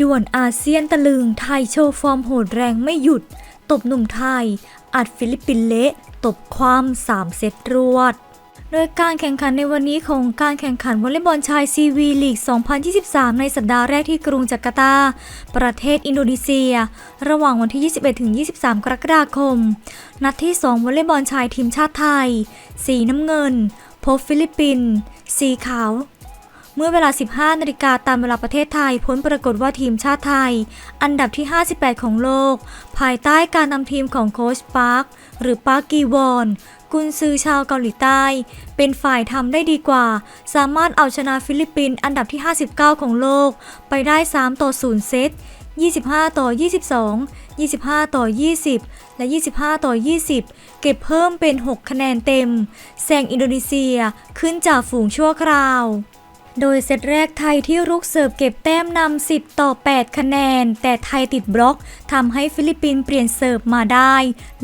ด่วนอาเซียนตะลึงไทยโชว์ฟอร์มโหดแรงไม่หยุด ตบหนุ่มไทย อัดฟิลิปปินเละตบความ3เซตรวด โดยการแข่งขันในวันนี้ของการแข่งขันวอลเลย์บอลชายซีวีลีก 2023 ในสัปดาห์แรกที่กรุงจาการ์ตา ประเทศอินโดนีเซีย ระหว่างวันที่ 21-23 กรกฎาคม นัดที่ 2 วอลเลย์บอลชายทีมชาติไทย สีน้ำเงิน พบฟิลิปปินส์สีขาว เมื่อเวลา 15 นาฬิกาตามเวลาประเทศไทยผลปรากฏว่าทีมชาติไทย อันดับที่ 58 ของโลก ภายใต้การนำทีมของโค้ชปาร์คหรือปาร์คกีวอนกุนซือชาวเกาหลีใต้ เป็นฝ่ายทำได้ดีกว่า สามารถเอาชนะฟิลิปปินส์อันดับที่ 59 ของโลก ไปได้ 3 ต่อ 0 เซต25 ต่อ 22 25 ต่อ 20 และ 25 ต่อ 20 เก็บเพิ่มเป็น 6 คะแนนเต็มแซงอินโดนีเซียขึ้นจากฝูงชั่วคราว โดยเซตแรกไทยที่รุกเสิร์ฟเก็บแต้มนำ 10 ต่อ 8 คะแนน แต่ไทยติดบล็อกทำให้ฟิลิปปินส์เปลี่ยนเสิร์ฟมาได้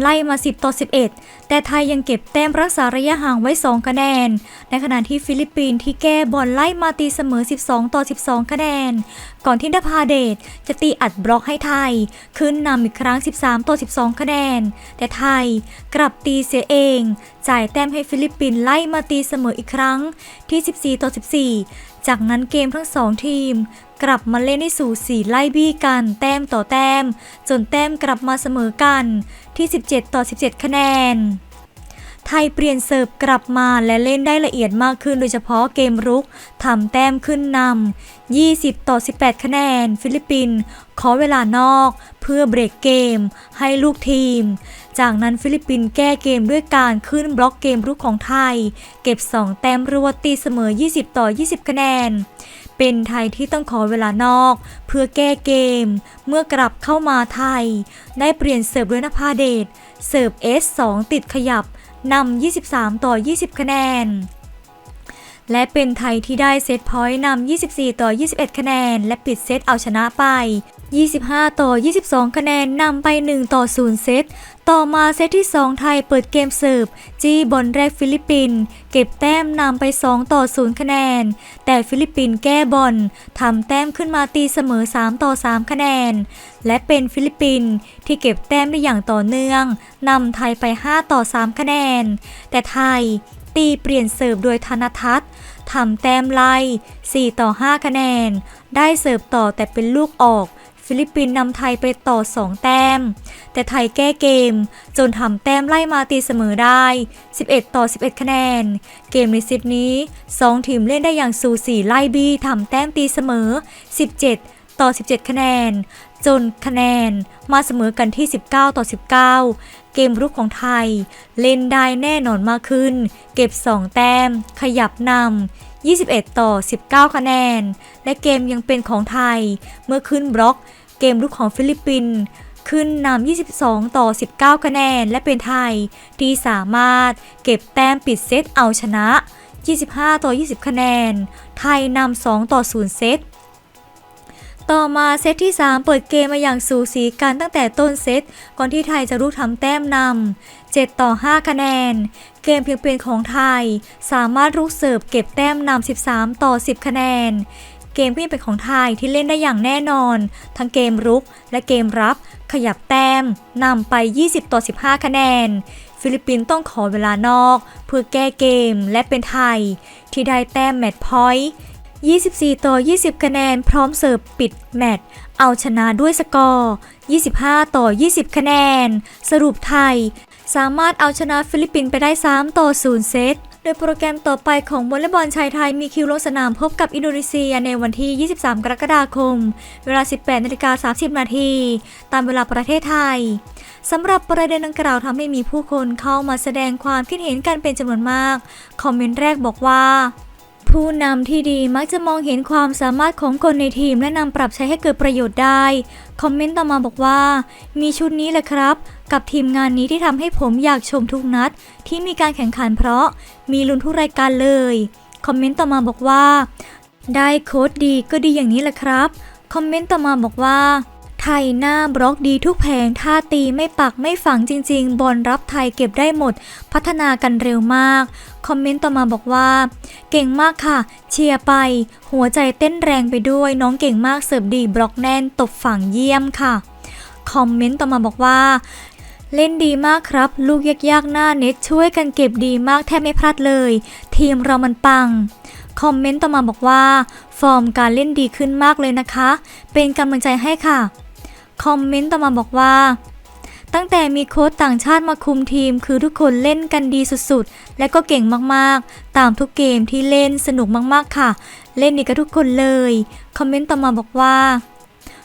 ไล่มา 10 ต่อ 11 แต่ไทยยังเก็บแต้มรักษาระยะห่างไว้ 2 คะแนน ในขณะที่ฟิลิปปินส์ที่แก้บอลไล่มาตีเสมอ 12 ต่อ 12 คะแนน ก่อนที่นภาเดชจะตีอัดบล็อกให้ไทย ขึ้นนำอีกครั้ง 13 ต่อ 12 คะแนน แต่ไทยกลับตีเสียเอง จ่ายแต้มให้ฟิลิปปินส์ไล่มาตีเสมออีกครั้งที่ 14 ต่อ 14 จากนั้นเกมทั้งสองทีม กลับมาเล่นให้สู่สีไล่บี้กันแต้มต่อแต้ม จนแต้มกลับมาเสมอกันที่ 17 ต่อ 17 คะแนน ไทยเปลี่ยนเสิร์ฟกลับมาและเล่นได้ละเอียดมากขึ้นโดยเฉพาะเกมรุกทำแต้มขึ้นนำ 20 ต่อ 18 คะแนน ฟิลิปปินส์ขอเวลานอกเพื่อเบรกเกมให้ลูกทีม จากนั้นฟิลิปปินส์แก้เกมด้วยการขึ้นบล็อกเกมรุกของไทย เก็บ 2 แต้มรวดตีเสมอ 20 ต่อ 20 คะแนนเป็นไทยที่ต้องขอเวลานอก เพื่อแก้เกม เมื่อกลับเข้ามาไทย ได้เปลี่ยนเสิร์ฟด้วยนภาเดชเสิร์ฟ S2 ติดขยับ นำ 23 ต่อ 20 คะแนน และเป็นไทยที่ได้เซตพอยต์นำ 24 ต่อ 21 คะแนน และปิดเซตเอาชนะไป 25 ต่อ 22 คะแนนนำไป 1 ต่อ 0 เซต ต่อมาเซตที่ 2 ไทยเปิดเกมเสิร์ฟจี้บอลแรกฟิลิปปินส์เก็บแต้มนำไป 2 ต่อ 0 คะแนน แต่ฟิลิปปินส์แก้บอลทำแต้มขึ้นมาตีเสมอ 3 ต่อ 3 คะแนน และเป็นฟิลิปปินส์ที่เก็บแต้มได้อย่างต่อเนื่องนำไทยไป 5 ต่อ 3 คะแนน แต่ไทย ตีเปลี่ยนเสิร์ฟโดยธนทัศน์ทำแต้มไล่4ต่อ 5 คะแนน ได้เสิร์ฟต่อแต่เป็นลูกออก ฟิลิปปินส์นำไทยไปต่อ 2 แต้ม แต่ไทยแก้เกม จนทำแต้มไล่มาตีเสมอได้ 11 ต่อ 11 คะแนน เกมในเซตนี้ 2 ทีมเล่นได้อย่างสูสีไล่บี้ทำแต้มตีเสมอ 17 ต่อ 17 คะแนน จนคะแนนมาเสมอกันที่ 19 ต่อ 19 เกมรุกของไทย เล่นได้แน่นอนมากขึ้น เก็บ 2 แต้ม ขยับนำ21 ต่อ 19 คะแนน และเกมยังเป็นของไทย เมื่อขึ้นบล็อก เกมรุกของฟิลิปปินส์ขึ้นนำ 22 ต่อ 19 คะแนน และเป็นไทย ที่สามารถเก็บแต้มปิดเซตเอาชนะ 25 ต่อ 20 คะแนน ไทยนำ 2 ต่อ 0 เซต ต่อมาเซตที่ 3 เปิดเกมมาอย่างสูสีกันตั้งแต่ต้นเซต ก่อนที่ไทยจะรุกทำแต้มนำ7 ต่อ 5 คะแนน เกมเพียงเป็นของไทย สามารถรุกเสิร์ฟเก็บแต้มนำ13 ต่อ 10 คะแนน เกมที่เป็นของไทยที่เล่นได้อย่างแน่นอน ทั้งเกมรุกและเกมรับ ขยับแต้มนำไป 20 ต่อ 15 คะแนน ฟิลิปปินส์ต้องขอเวลานอก เพื่อแก้เกมและเป็นไทย ที่ได้แต้มแมตช์พอยต์ 24 ต่อ 20 คะแนน พร้อมเสิร์ฟปิดแมตช์เอาชนะด้วยสกอร์ 25 ต่อ 20 คะแนน สรุปไทย สามารถเอาชนะฟิลิปปินส์ไปได้ 3 ต่อ 0 เซต โดยโปรแกรมต่อไปของวอลเลย์บอลชายไทยมีคิวลงสนามพบกับอินโดนีเซียในวันที่ 23 กรกฎาคม เวลา 18นาฬิกา30 นาทีตามเวลาประเทศไทยสำหรับประเด็นดังกล่าวทำให้มีผู้คนเข้ามาแสดงความคิดเห็นกันเป็นจำนวนมาก คอมเมนต์แรกบอกว่า ผู้นำที่ดีมักจะมองเห็นความสามารถของคนในทีมและนำปรับใช้ให้เกิดประโยชน์ได้ คอมเมนต์ต่อมาบอกว่า มีชุดนี้แหละครับ กับทีมงานนี้ที่ทำให้ผมอยากชมทุกนัด ที่มีการแข่งขันเพราะมีลุ้นทุกรายการเลย คอมเมนต์ต่อมาบอกว่า ได้โค้ดดีก็ดีอย่างนี้แหละครับ คอมเมนต์ต่อมาบอกว่า ไทยหน้าบล็อกดีทุกแผงท่าตีไม่ปักไม่ฝังจริง ๆ บอลรับไทยเก็บได้หมด พัฒนากันเร็วมาก คอมเมนต์ต่อมาบอกว่า เก่งมากค่ะ เชียร์ไป หัวใจเต้นแรงไปด้วย น้องเก่งมากเสิร์ฟดีบล็อกแน่นตบฝั่งเยี่ยมค่ะ คอมเมนต์ต่อมาบอกว่าเล่นดีมากครับ ลูกยากๆหน้าเน็ตช่วยกันเก็บดีมากแทบไม่พลาดเลย ทีมเรามันปัง คอมเมนต์ต่อมาบอกว่า ฟอร์มการเล่นดีขึ้นมากเลยนะคะ เป็นกำลังใจให้ค่ะ คอมเมนต์ต่อมาบอกว่า ตั้งแต่มีโค้ชต่างชาติมาคุมทีม คือทุกคนเล่นกันดีสุดๆ และก็เก่งมากๆ ตามทุกเกมที่เล่นสนุกมากๆค่ะ เล่นดีกับทุกคนเลย คอมเมนต์ต่อมาบอกว่า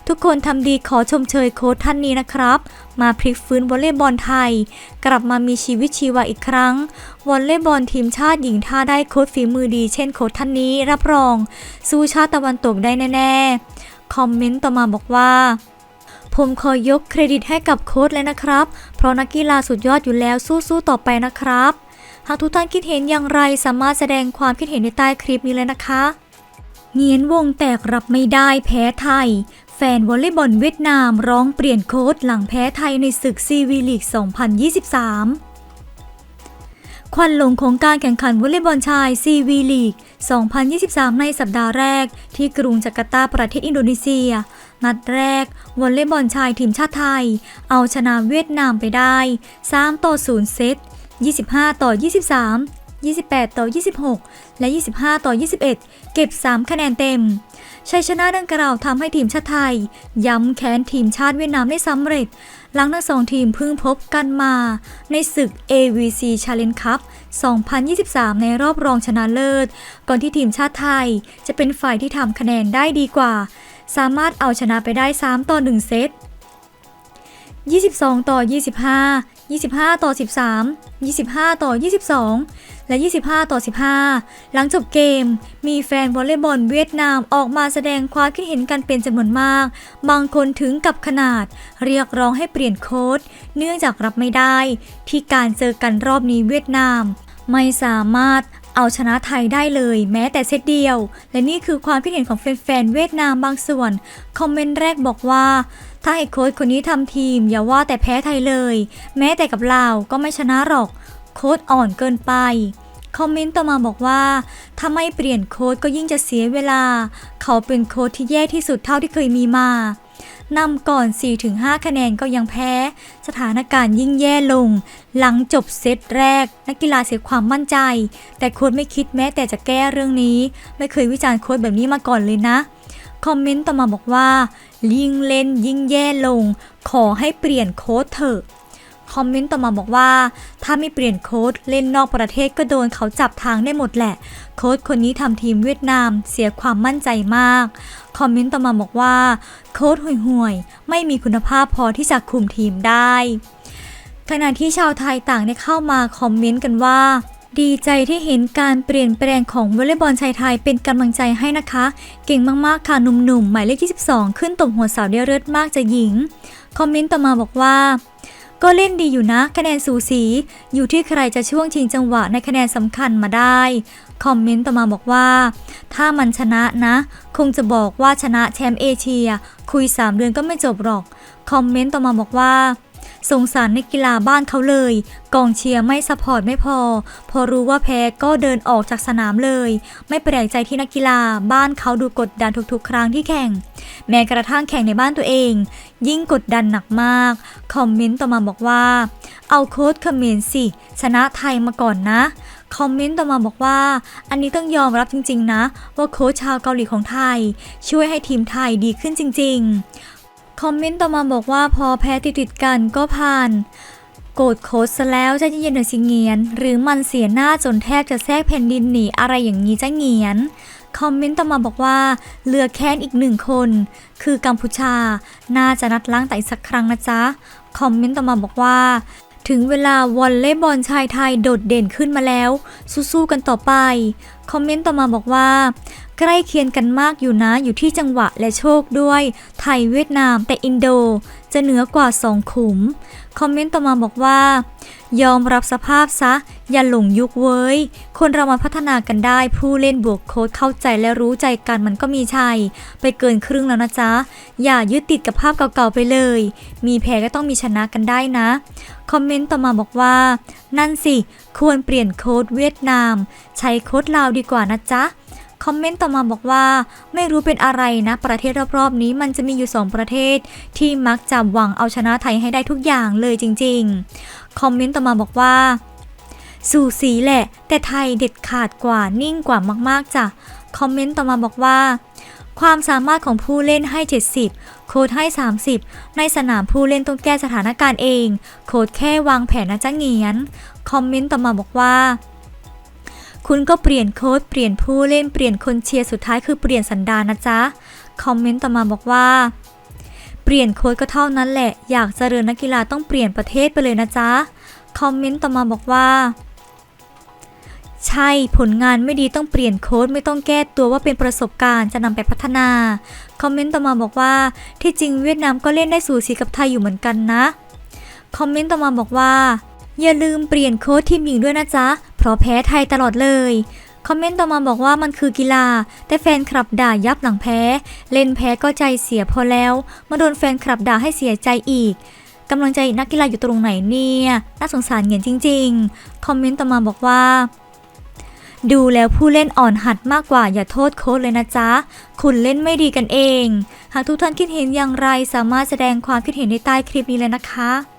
ทุกคนทำดีขอชมเชยโค้ชท่านนี้นะครับ มาพลิกฟื้นวอลเลย์บอลไทย กลับมามีชีวิตชีวาอีกครั้งวอลเลย์บอลทีมชาติหญิงถ้าได้โค้ชฝีมือดี เช่นโค้ชท่านนี้รับรอง สู้ชาติตะวันตกได้แน่ ๆ คอมเมนต์ต่อมาบอกว่า ผมขอยกเครดิตให้กับโค้ชเลยนะครับ เพราะนักกีฬาสุดยอดอยู่แล้วสู้ๆต่อไปนะครับ หากทุกท่านคิดเห็นอย่างไรสามารถแสดงความคิดเห็นในใต้คลิปนี้เลยนะคะเงียนวงแตกรับไม่ได้แพ้ไทย แฟนวอลเลย์บอลเวียดนามร้องเปลี่ยนโค้ชหลังแพ้ไทยในศึกซีวีลีก 2023 ควันหลงของการแข่งขันวอลเลย์บอลชายซีวีลีก 2023 ในสัปดาห์แรกที่กรุงจาการ์ตาประเทศอินโดนีเซีย นัดแรกวอลเลย์บอลชายทีมชาติไทย เอาชนะเวียดนามไปได้ 3 ต่อ 0 เซต 25 ต่อ 23 28 ต่อ 26 และ 25 ต่อ 21 เก็บ 3 คะแนนเต็ม ชัยชนะดังกล่าวทำให้ทีมชาติไทย ย้ำแค้นทีมชาติเวียดนามได้สำเร็จ หลังทั้งสองทีมเพิ่งพบกันมา ในศึก AVC Challenge Cup 2023 ในรอบรองชนะเลิศ ก่อนที่ทีมชาติไทย จะเป็นฝ่ายที่ทำคะแนนได้ดีกว่า สามารถเอาชนะไปได้ 3 ต่อ 1 เซต 22 ต่อ 25 25 ต่อ 13 25 ต่อ 22 และ 25 ต่อ 15 หลังจบเกม มีแฟนวอลเลย์บอลเวียดนามออกมาแสดงความคิดเห็นกันเป็นจำนวนมาก บางคนถึงกับขนาด เรียกร้องให้เปลี่ยนโค้ด เนื่องจากรับไม่ได้ ที่การเจอกันรอบนี้เวียดนาม ไม่สามารถ เอาชนะไทยได้เลยแม้แต่เซตเดียว และนี่คือความคิดเห็นของแฟนๆเวียดนามบางส่วน คอมเมนต์แรกบอกว่า ถ้าไอ้โค้ชคนนี้ทำทีม อย่าว่าแต่แพ้ไทยเลย แม้แต่กับลาวก็ไม่ชนะหรอกโค้ชอ่อนเกินไปคอมเมนต์ต่อมาบอกว่า ถ้าไม่เปลี่ยนโค้ชก็ยิ่งจะเสียเวลา เขาเป็นโค้ชที่แย่ที่สุดเท่าที่เคยมีมา นำก่อน 4-5 คะแนนก็ยังแพ้ สถานการณ์ยิ่งแย่ลง หลังจบเซตแรก นักกีฬาเสียความมั่นใจ แต่โค้ชไม่คิดแม้แต่จะแก้เรื่องนี้ ไม่เคยวิจารณ์โค้ชแบบนี้มาก่อนเลยนะ คอมเมนต์ต่อมาบอกว่า ยิ่งเล่นยิ่งแย่ลง ขอให้เปลี่ยนโค้ชเถอะคอมเมนต์ต่อมาบอกว่า ถ้าไม่เปลี่ยนโค้ชเล่นนอกประเทศก็โดนเขาจับทางได้หมดแหละ โค้ชคนนี้ทำทีมเวียดนามเสียความมั่นใจมาก คอมเมนต์ต่อมาบอกว่า โค้ชห่วยๆ ไม่มีคุณภาพพอที่จะคุมทีมได้ ขณะที่ชาวไทยต่างได้เข้ามาคอมเมนต์กันว่า ดีใจที่เห็นการเปลี่ยนแปลงของวอลเลย์บอลชายไทยเป็นกำลังใจให้นะคะ เก่งมากๆค่ะหนุ่มๆหมายเลข22 ขึ้นตบหัวสาวได้เลิศมากจะหญิง คอมเมนต์ต่อมาบอกว่าก็เล่นดีอยู่นะคะแนนสูสี อยู่ที่ใครจะช่วงชิงจังหวะในคะแนนสำคัญมาได้ คอมเมนต์ต่อมาบอกว่า ถ้ามันชนะนะ คงจะบอกว่าชนะแชมป์เอเชีย คุย 3 เดือนก็ไม่จบหรอก คอมเมนต์ต่อมาบอกว่าสงสารในกกีฬาบ้านเขาเลย กองเชียร์ไม่สปอร์ตไม่พอ พอรู้ว่าแพ้ก็เดินออกจากสนามเลย ไม่แปลกใจที่นักกีฬาบ้านเขาดูกดดันทุกๆ ครั้งที่แข่ง แม้กระทั่งแข่งในบ้านตัวเอง ยิ่งกดดันหนักมาก คอมเมนต์ต่อมาบอกว่า เอาโค้ดเขมรสิ ชนะไทยมาก่อนนะ คอมเมนต์ต่อมาบอกว่า อันนี้ต้องยอมรับจริง ๆ นะ ว่าโค้ชชาวเกาหลีของไทย ช่วยให้ทีมไทยดีขึ้นจริง ๆ คอมเมนต์ต่อมาบอกว่าพอแพ้ติดๆกันก็ผ่านโกรธโค้ชซะแล้วใจเย็นๆหน่อยสิเงียน หรือมันเสียหน้าจนแทบจะแทรกแผ่นดินหนีอะไรอย่างนี้จะเงียนคอมเมนต์ต่อมาบอกว่าเหลือแค้นอีกหนึ่งคน คือกัมพูชา น่าจะนัดล้างไตสักครั้งนะจ๊ะ คอมเมนต์ต่อมาบอกว่า ถึงเวลาวอลเลย์บอลชายไทยโดดเด่นขึ้นมาแล้ว สู้ๆกันต่อไป คอมเมนต์ต่อมาบอกว่า ใกล้เคียงกันมากอยู่นะอยู่ที่จังหวะและโชคด้วย ไทยเวียดนามแต่อินโด จะจะเหนือกว่าสองขุม คอมเมนต์ต่อมาบอกว่า ยอมรับสภาพซะ อย่าหลงยุคเว้ย คนเรามาพัฒนากันได้ ผู้เล่นบวกโค้ดเข้าใจและรู้ใจกันมันก็มีชัย ไปเกินครึ่งแล้วนะจ๊ะ อย่ายึดติดกับภาพเก่าๆไปเลย มีแพ้ก็ต้องมีชนะกันได้นะ คอมเมนต์ต่อมาบอกว่า นั่นสิ ควรเปลี่ยนโค้ดเวียดนาม ใช้โค้ดลาวดีกว่านะจ๊ะ คอมเมนต์ต่อมาบอกว่า ไม่รู้เป็นอะไรนะ ประเทศรอบๆนี้มันจะมีอยู่ 2 ประเทศ ที่มักจะหวังเอาชนะไทยให้ได้ทุกอย่างเลยจริง ๆ คอมเมนต์ต่อมาบอกว่า สู่สีแหละ แต่ไทยเด็ดขาดกว่านิ่งกว่ามากๆจ้ะคอมเมนต์ต่อมาบอกว่า ความสามารถของผู้เล่นให้ 70 โค้ดให้ 30 ในสนามผู้เล่นต้องแก้สถานการณ์เอง โค้ดแค่วางแผนนะจ๊ะเงียน คอมเมนต์ต่อมาบอกว่า คุณก็เปลี่ยนโค้ดเปลี่ยนผู้เล่นเปลี่ยนคนเชียร์สุดท้ายคือเปลี่ยนสันดานนะจ๊ะ คอมเมนต์ต่อมาบอกว่า เปลี่ยนโค้ดก็เท่านั้นแหละ อยากเจริญนักกีฬาต้องเปลี่ยนประเทศไปเลยนะจ๊ะ คอมเมนต์ต่อมาบอกว่าใช่ผลงานไม่ดีต้องเปลี่ยนโค้ดไม่ต้องแก้ตัวว่าเป็นประสบการณ์จะนำไปพัฒนา คอมเมนต์ต่อมาบอกว่า ที่จริงเวียดนามก็เล่นได้สูสีกับไทยอยู่เหมือนกันนะ คอมเมนต์ต่อมาบอกว่า อย่าลืมเปลี่ยนโค้ดทีมหญิงด้วยนะจ๊ะ ราะแพ้ไทยตลอดเลย คอมเมนต์ต่อมาบอกว่ามันคือกีฬา แต่แฟนคลับด่ายับหลังแพ้ เล่นแพ้ก็ใจเสียพอแล้ว มาโดนแฟนคลับด่าให้เสียใจอีกกำลังใจนักกีฬาอยู่ตรงไหนเนี่ย น่าสงสารเหงียนจริง ๆ คอมเมนต์ต่อมาบอกว่า ดูแล้วผู้เล่นอ่อนหัดมากกว่าอย่าโทษโค้ชเลยนะจ๊ะ คุณเล่นไม่ดีกันเอง หากทุกท่านคิดเห็นอย่างไรสามารถแสดงความคิดเห็นในใต้คลิปนี้เลยนะคะ